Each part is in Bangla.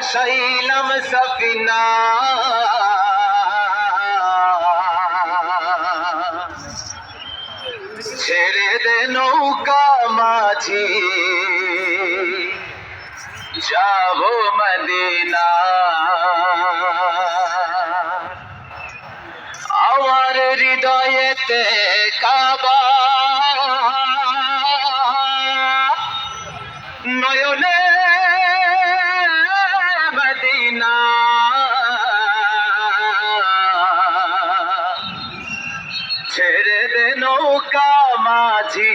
ভাসাইলাম সফিনা। ছেড়ে দে নৌকা মাঝি। যাব মদিনা। আমার হৃদয়েতে কাবা। নয়নে নৌকা মাঝি।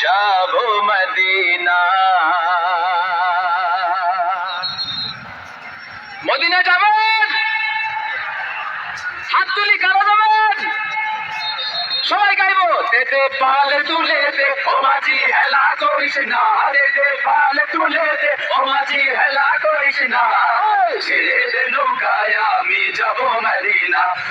যাব মদিনা। মদিনা যাবেন হাত তুলি কারও যাবেন সবাই গাইব তেতে পাল তুলে দে, ও মাঝি, হেলা করিস না। তেতে পাল তুলে দে, ও মাঝি, হেলা করিস না। ছেড়ে দে ও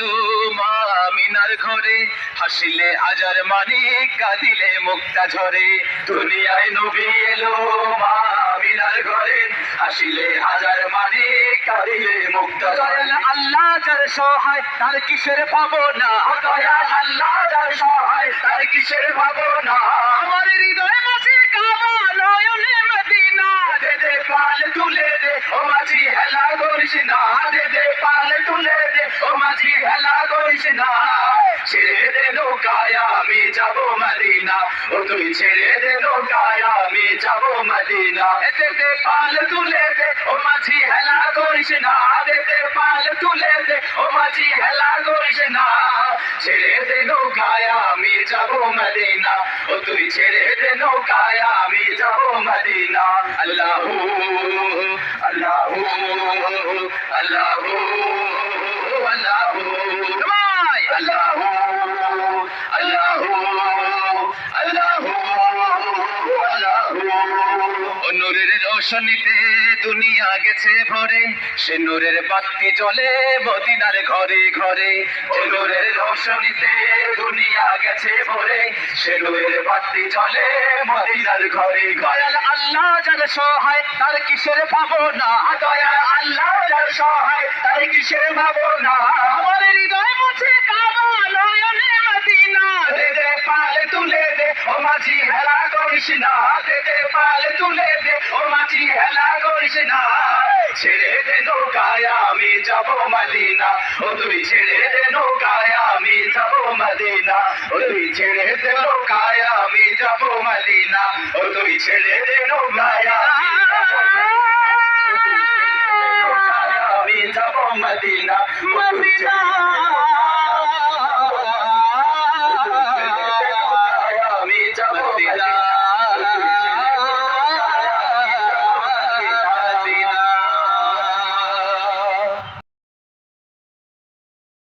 মা আমিনার ঘরে হাসিলে হাজার মানে কাঁদিলে মুক্তা ঝরে। দুনিয়ায় নবী এলো মা আমিনার ঘরে হাসিলে হাজার মানে কাঁদিলে মুক্তা দয়াল আল্লাহ যার সহায় তার কিসের ভাবনা? দয়াল আল্লাহ যার সহায় তার কিসের ভাবনা? আমার হৃদয় মাঝে কাবা নয়নে মদিনা। দে দে পাল তুলে দে ও মাঝি হেলা করিস না। না। ছেড়ে দে নৌকায়, আমি যাব মদিনা। ও, তুই ছেড়ে দে নৌকায়, আমি যাব মদিনা। দে পাল তুলে দে, ও মাঝি হেলা করিস না। দে দে পাল তুলে দে, ও মাঝি হেলা করিস না। ছেড়ে দে নৌকায়, আমি যাব মদিনা। ও, তুই ছেড়ে দে নৌকায়, আমি যাব মদিনা। আল্লাহ আল্লাহ আল্লাহ। রোশনীতে দুনিয়া গেছে ভরে সে নূরের বাতি জ্বলে মদিনার ঘরে ঘরে। যে নূরের রোশনীতে দুনিয়া গেছে ভরে সে নূরের বাতি জ্বলে মদিনার ঘরে দয়াল আল্লাহ যার সহায় তার কিসের ভাবনা? দয়াল আল্লাহ যার সহায় তার কিসের ভাবনা? আমার হৃদয় মুছে কাবা নয়নে মাঝি হেলা করিস না দে পালে তুলে দে। ও মাঝি হেলা করিস না, ছেড়ে দে নৌকায়, আমি যাব মদিনা। ও তুই ছেড়ে দে নৌকায়, আমি যাব মদিনা। ও তুই ছেড়ে দে নৌকায়, আমি যাব মদিনা। ও তুই ছেড়ে দে নৌকায়, আমি যাব মদিনা।